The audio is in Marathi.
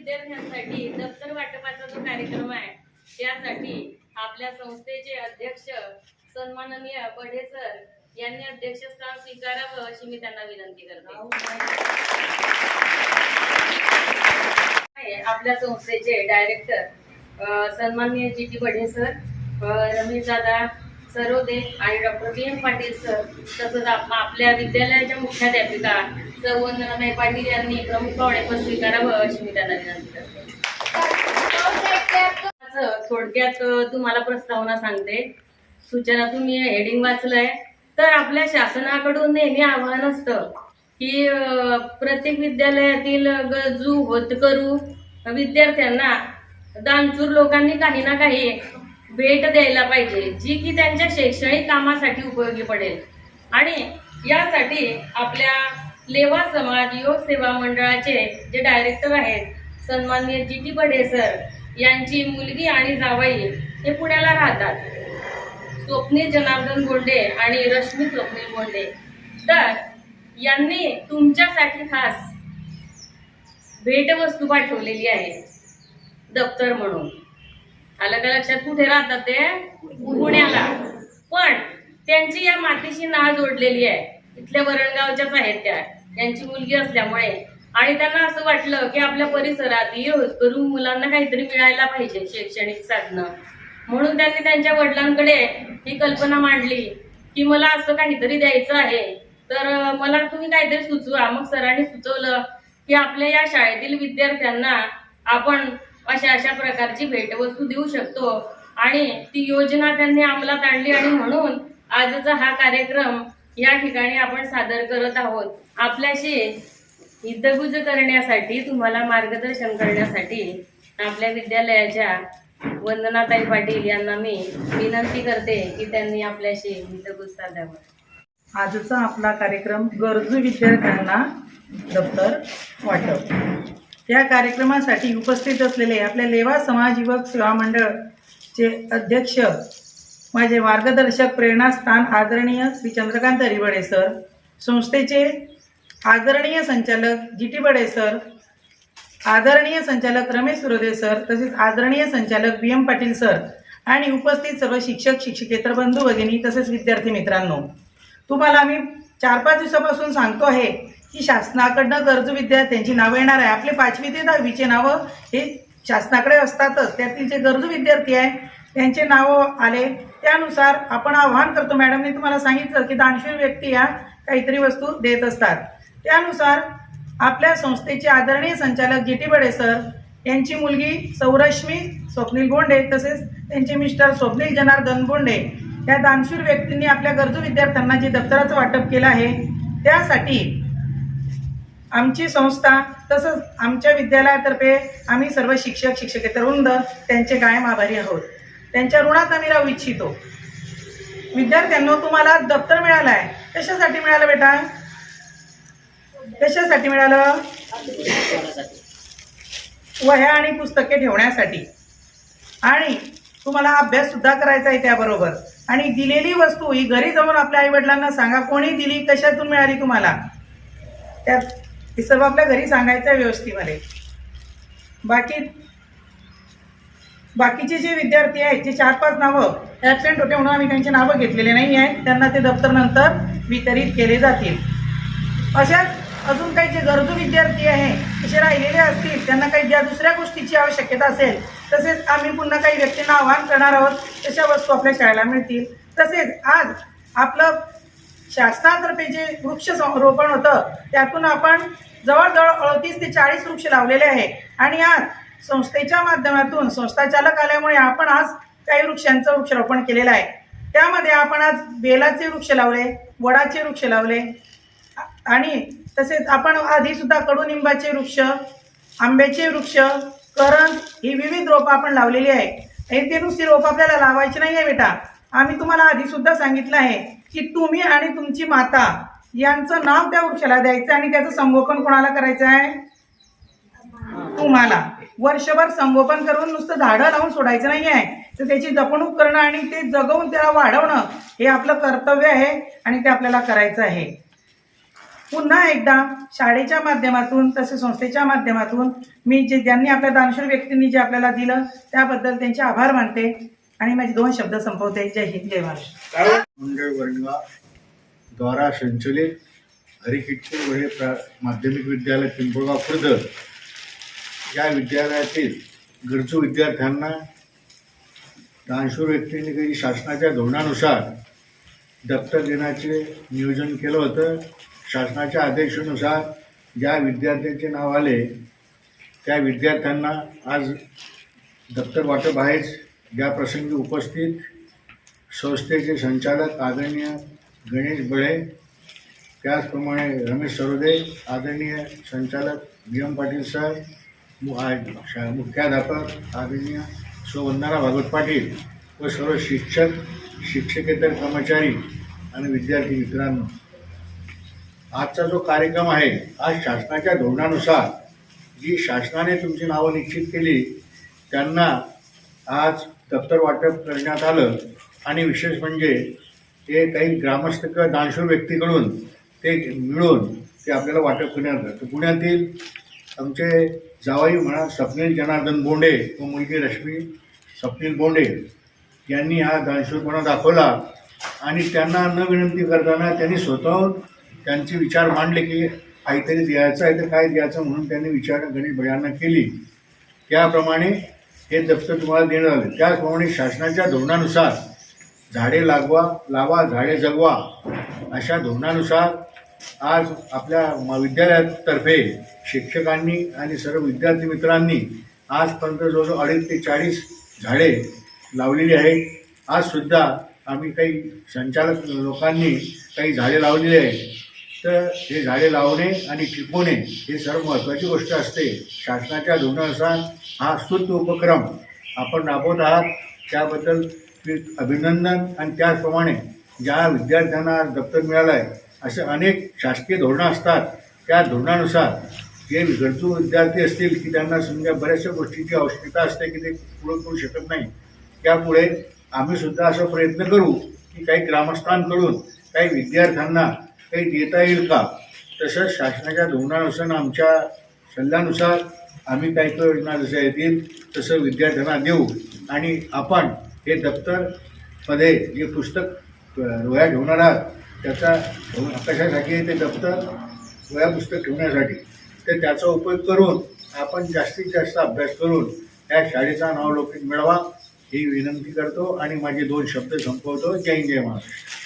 विद्यार्थ्यांसाठी दप्तर वाटपाचा जो कार्यक्रम आहे त्यासाठी आपल्या संस्थेचे अध्यक्ष सन्माननीय बढे सर यांनी अध्यक्षस्थान स्वीकारावं अशी मी त्यांना विनंती करते. आपल्या संस्थेचे डायरेक्टर सन्माननीय G T Badhe sir Ramesh Dada Sarode आणि doctor B M Patil sir तसंच आपल्या विद्यालयाच्या मुख्याध्यापिका सौ पाटील यांनी प्रमुख पाहुणेपद स्वीकारावं अशी मी त्यांना विनंती करते. थोडक्यात तुम्हाला प्रस्तावना सांगते. सूचना तुम्ही हेडिंग वाचलंय. तर आपल्या शासनाकडून नेहमी आव्हान असतं की प्रत्येक विद्यालयातील गरजू होतकरू विद्यार्थ्यांना दानचूर लोकांनी काही ना काही भेट द्यायला पाहिजे जी की त्यांच्या शैक्षणिक कामासाठी उपयोगी पडेल. आणि यासाठी आपल्या लेवा समाज योग सेवा मंडळाचे जे डायरेक्टर आहेत सन्माननीय जी टी बढे सर यांची मुलगी आणि जावई हे पुण्याला राहतात. स्वप्नील जनार्दन बोंडे आणि रश्मी स्वप्नील बोंडे तर यांनी तुमच्यासाठी खास भेटवस्तू पाठवलेली आहे. दप्तर म्हणून. आलं का लक्षात? कुठे राहतात ते? पुण्याला. पण त्यांची या मातीशी नाळ जोडलेली आहे. इथल्या वरणगावच्याच आहेत त्या. यांची मुलगी असल्यामुळे. आणि त्यांना असं वाटलं की आपल्या परिसरातील करून मुलांना काहीतरी मिळायला पाहिजे शैक्षणिक साधनं. म्हणून त्यांनी त्यांच्या वडिलांकडे ही कल्पना मांडली की मला असं काहीतरी द्यायचं आहे. तर मला तुम्ही काहीतरी सुचवा. मग सरांनी सुचवलं की आपल्या या शाळेतील विद्यार्थ्यांना आपण अशा अशा प्रकारची भेटवस्तू देऊ शकतो. आणि ती योजना त्यांनी अंमलात आणली आणि म्हणून आजचा हा कार्यक्रम या ठिकाणी आपण सादर करत आहोत आपल्याशी हितगुज करण्यासाठी तुम्हाला मार्गदर्शन करण्यासाठी आपल्या विद्यालयाच्या वंदनाताई पाटील यांना मी विनंती करते की त्यांनी आपल्याशी हितगुज साधावं. आजचा आपला कार्यक्रम गरजू विद्यार्थ्यांना दप्तर वाटप. या कार्यक्रमासाठी उपस्थित असलेले आपल्या लेवा समाज युवक सेवा मंडळचे अध्यक्ष माझे मार्गदर्शक प्रेरणास्थान आदरणीय श्री चंद्रकांत हरिबडे सर संस्थेचे आदरणीय संचालक जी टी बडे सर आदरणीय संचालक रमेश सुरदे सर तसेच आदरणीय संचालक बी एम पाटील सर आणि उपस्थित सर्व शिक्षक शिक्षकेतर बंधू भगिनी तसेच विद्यार्थी मित्रांनो तुम्हाला मी चार पाच दिवसापासून सांगतो आहे की शासनाकडनं गरजू विद्यार्थ्यांची नावं येणार आहे. आपले पाचवी ते दहावीचे नावं हे शासनाकडे असतातच. त्यातील जे गरजू विद्यार्थी आहे त्यांचे नावं आले. त्यानुसार आपण आव्हान करतो मॅडमने तुम्हाला सांगितलं की दानशूर व्यक्ती या काहीतरी वस्तू देत असतात. त्यानुसार आपल्या संस्थेचे आदरणीय संचालक जी टी बडे सर यांची मुलगी सौरश्मी स्वप्नील बोंडे तसेच त्यांचे मिस्टर स्वप्नील जनार्दन बोंडे या दानशूर व्यक्तींनी आपल्या गरजू विद्यार्थ्यांना जे दप्तराचं वाटप केलं आहे त्यासाठी आमची संस्था तसंच आमच्या विद्यालयातर्फे आम्ही सर्व शिक्षक शिक्षकेतर वृंद त्यांचे कायम आभारी आहोत. त्यांच्या ऋणात आम्ही राहू इच्छितो. विद्यार्थ्यांनो तुम्हाला दप्तर मिळालं आहे कशासाठी मिळालं बेटा? कशासाठी मिळालं? वह्या आणि पुस्तके ठेवण्यासाठी. आणि तुम्हाला अभ्यास सुद्धा करायचा आहे त्याबरोबर. आणि दिलेली वस्तू ही घरी जाऊन आपल्या आई वडिलांना सांगा कोणी दिली कशातून मिळाली तुम्हाला? त्यात हे सर्व आपल्या घरी सांगायचं आहे व्यवस्थेमध्ये बाकी बाकीचे जे विद्यार्थी आहेत जे चार पाच नावं ॲबसेंट होते म्हणून आम्ही त्यांची नावं घेतलेले नाही आहेत. त्यांना ते दप्तर नंतर वितरित केले जातील. अशाच अजून काही जे गरजू विद्यार्थी आहे तसे राहिलेले असतील त्यांना काही ज्या दुसऱ्या गोष्टीची आवश्यकता असेल तसेच आम्ही पुन्हा काही व्यक्तींना आवाहन करणार आहोत तशा वस्तू आपल्या शाळेला मिळतील. तसेच आज आपलं शासनातर्फे जे वृक्ष रोपण होतं त्यातून आपण जवळजवळ अडतीस ते चाळीस वृक्ष लावलेले आहे आणि आज संस्थेच्या माध्यमातून संस्था चालक आल्यामुळे आपण आज काही वृक्षांचं वृक्षारोपण केलेलं आहे. त्यामध्ये आपण आज बेलाचे वृक्ष लावले वडाचे वृक्ष लावले आणि तसेच आपण आधीसुद्धा कडुनिंबाचे वृक्ष आंब्याचे वृक्ष करंज ही विविध रोपं आपण लावलेली आहे हे ते नुसती रोपं आपल्याला लावायची नाही आहे बेटा. आम्ही तुम्हाला आधीसुद्धा सांगितलं आहे की तुम्ही आणि तुमची माता यांचं नाव त्या वृक्षाला द्यायचं आणि त्याचं संगोपन कोणाला करायचं आहे? तुम्हाला. वर्षभर संगोपन करून नुसतं झाडं लावून सोडायचं नाही आहे तर त्याची जपणूक करणं आणि ते जगवून त्याला वाढवणं हे आपलं कर्तव्य आहे आणि ते आपल्याला करायचं आहे. पुन्हा एकदा शाळेच्या माध्यमातून तसेच संस्थेच्या माध्यमातून मी जे ज्यांनी आपल्या दानशूर व्यक्तींनी जे आपल्याला दिलं त्याबद्दल त्यांचे आभार मानते आणि माझे दोन शब्द संपवते. जय हिंद जय महाराष्ट्र. मंडळ द्वारा संचलित हरिकिटपूर माध्यमिक विद्यालय पिंपळगाव खुर्द या विद्यालयातील गरजू विद्यार्थ्यांना दानशूर व्यक्तींनी काही शासनाच्या धोरणानुसार दत्तक देण्याचे नियोजन केलं होतं. शासनाच्या आदेशानुसार ज्या विद्यार्थ्यांचे नाव आले त्या विद्यार्थ्यांना आज दप्तर वाटप आहेच ज्या प्रसंगी उपस्थित संस्थेचे संचालक आदरणीय गणेश बळे त्याचप्रमाणे रमेश सरोदे आदरणीय संचालक बी एम पाटील सर मुख्याध्यापक आदरणीय सो वंदना भागवत पाटील व सर्व शिक्षक शिक्षकेतर कर्मचारी आणि विद्यार्थी मित्रांनो आजचा जो कार्यक्रम आहे आज शासनाच्या धोरणानुसार जी शासनाने तुमची नावं निश्चित केली त्यांना आज दप्तर वाटप करण्यात आलं आणि विशेष म्हणजे ते काही ग्रामस्थ किंवा दानशूर व्यक्तीकडून ते मिळून ते आपल्याला वाटप करण्यात आलं. तर पुण्यातील आमचे जावाई म्हणा स्वप्नील जनार्दन बोंडे व मुलगी रश्मी स्वप्नील बोंडे यांनी हा दानशूरपणा दाखवला आणि त्यांना न विनंती करताना त्यांनी स्वतःहून त्यांचे विचार मांडले की काहीतरी द्यायचं आहे तर काय द्यायचं म्हणून त्यांनी विचार गणित भयांना केली. त्याप्रमाणे हे दफ्तर तुम्हाला देण्यात आले त्याचप्रमाणे शासनाच्या धोरणानुसार झाडे लागवा लावा झाडे जगवा अशा धोरणानुसार आज आपल्या महाविद्यालयातर्फे शिक्षकांनी आणि सर्व विद्यार्थी मित्रांनी आजपर्यंत जवळजवळ अडीच ते चाळीस झाडे लावलेली आहेत. आजसुद्धा आम्ही काही संचालक लोकांनी काही झाडे लावलेली आहेत. तर हे झाडे लावणे आणि टिकवणे हे सर्व महत्त्वाची गोष्ट असते. शासनाच्या धोरणानुसार हा स्तुत्य उपक्रम आपण राबवत आहात. त्याबद्दल अभिनंदन आणि त्याचप्रमाणे ज्या विद्यार्थ्यांना दप्तर मिळालं आहे असे अनेक शासकीय धोरणं असतात. त्या धोरणानुसार जे गरजू विद्यार्थी असतील की त्यांना समजा बऱ्याचशा गोष्टीची आवश्यकता असते की ते पूर्ण करू शकत नाही. त्यामुळे आम्ही सुद्धा असा प्रयत्न करू की काही ग्रामस्थांकडून काही विद्यार्थ्यांना काही देता येईल का? तसंच शासनाच्या धोरणानुसार आमच्या सल्ल्यानुसार आम्ही काही काही योजना जशा येतील तसं विद्यार्थ्यांना देऊ. आणि आपण हे दप्तरमध्ये जे पुस्तक अ, ठेवणार आहात त्याचा कशासाठी आहे ते दप्तर वह्या पुस्तक ठेवण्यासाठी तर त्याचा उपयोग करून आपण जास्तीत जास्त अभ्यास करून या शाळेचा नावलौकिक मिळवा ही विनंती करतो आणि माझे दोन शब्द संपवतो. जय जय महाराष्ट्र.